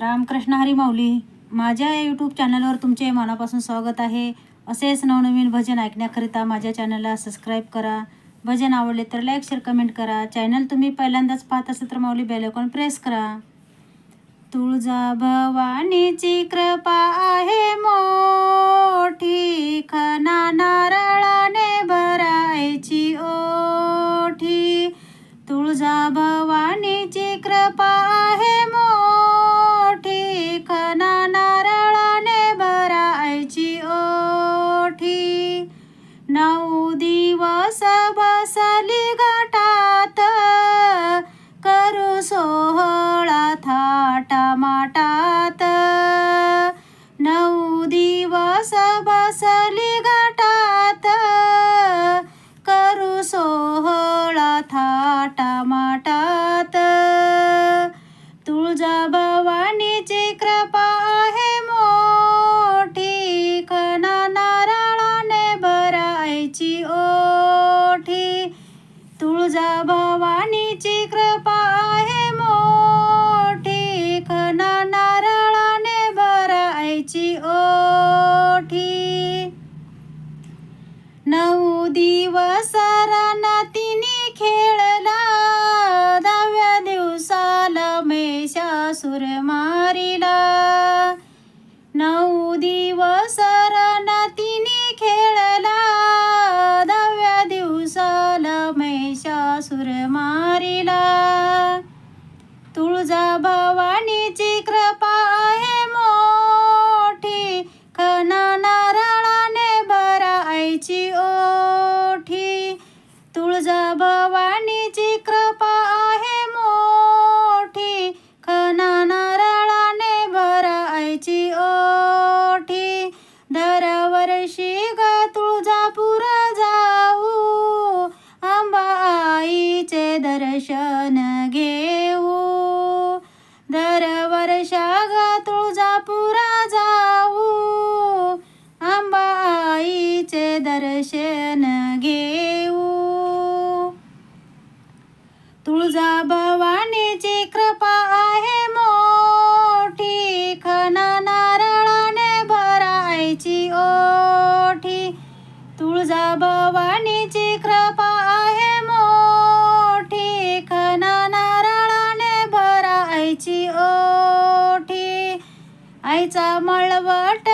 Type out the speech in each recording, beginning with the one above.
रामकृष्ण हरी माऊली माझ्या यूट्यूब चॅनलवर तुमचे मनापासून स्वागत आहे. असेच नवनवीन भजन ऐकण्याकरिता माझ्या चॅनलला सबस्क्राईब करा. भजन आवडले तर लाईक शेअर कमेंट करा. चॅनल तुम्ही पहिल्यांदाच पाहत असेल तर माऊली बेलकॉन प्रेस करा. तुळजा भवानीची कृपा आहे टमाटात नऊ दिवस बसली घाटात. करू सोहळा थाटा माटात भरायची ओठी. नऊ दिवस रणतिनी खेळला. दहाव्या दिवसाला मेषासुर मारिला. नऊ दिवस रणतिनी खेळला. दहाव्या दिवसाला महिषासुर मारिला. तुळजा भावा तुझा भवानीची कृपा आहे मोठी. खना नारळाने भरायची ओठी. तुळजा भवानीची कृपा आहे मोठी. खना नारळाने भरायची ओठी. आईचा मळवट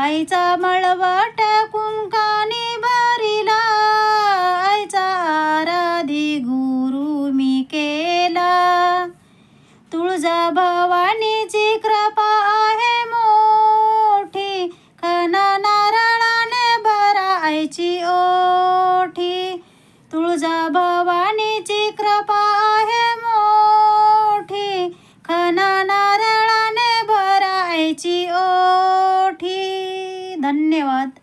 आईचा मळवा टाकून काने भरिला. आईचा आराधी गुरु मी केला. तुळजा भवानीची कृपा आहे मोठी. खना नारळाने भरा आईची ओठी. तुळजा भवानीची कृपा आहे मोठी. खना ধন্যবাদ